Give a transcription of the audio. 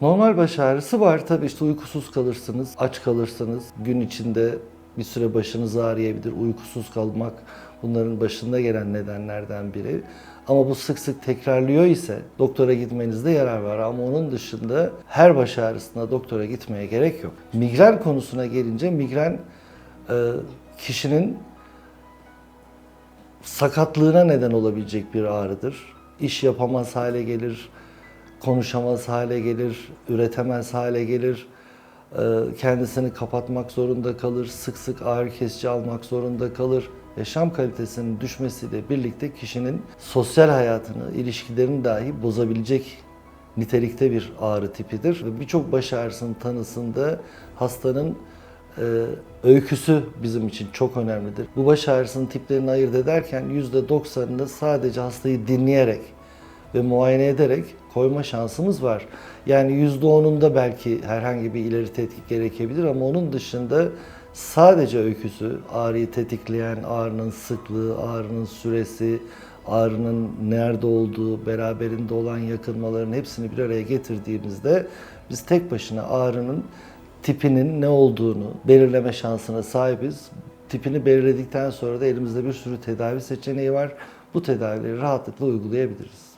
Normal baş ağrısı var. Tabii işte uykusuz kalırsınız, aç kalırsınız. Gün içinde bir süre başınız ağrıyabilir. Uykusuz kalmak bunların başında gelen nedenlerden biri. Ama bu sık sık tekrarlıyor ise doktora gitmenizde yarar var. Ama onun dışında her baş ağrısına doktora gitmeye gerek yok. Migren konusuna gelince migren e, kişinin sakatlığına neden olabilecek bir ağrıdır. İş yapamaz hale gelir, konuşamaz hale gelir, üretemez hale gelir, e, kendisini kapatmak zorunda kalır, sık sık ağrı kesici almak zorunda kalır. Yaşam kalitesinin düşmesiyle birlikte kişinin sosyal hayatını, ilişkilerini dahi bozabilecek nitelikte bir ağrı tipidir. Ve birçok baş ağrısının tanısında hastanın e, öyküsü bizim için çok önemlidir. Bu baş ağrısının tiplerini ayırt ederken %90'ını sadece hastayı dinleyerek ve muayene ederek koyma şansımız var. Yani %10'unda belki herhangi bir ileri tetkik gerekebilir ama onun dışında sadece öyküsü, ağrıyı tetikleyen, ağrının sıklığı, ağrının süresi, ağrının nerede olduğu, beraberinde olan yakınmaların hepsini bir araya getirdiğimizde biz tek başına ağrının tipinin ne olduğunu belirleme şansına sahibiz. Tipini belirledikten sonra da elimizde bir sürü tedavi seçeneği var. Bu tedavileri rahatlıkla uygulayabiliriz.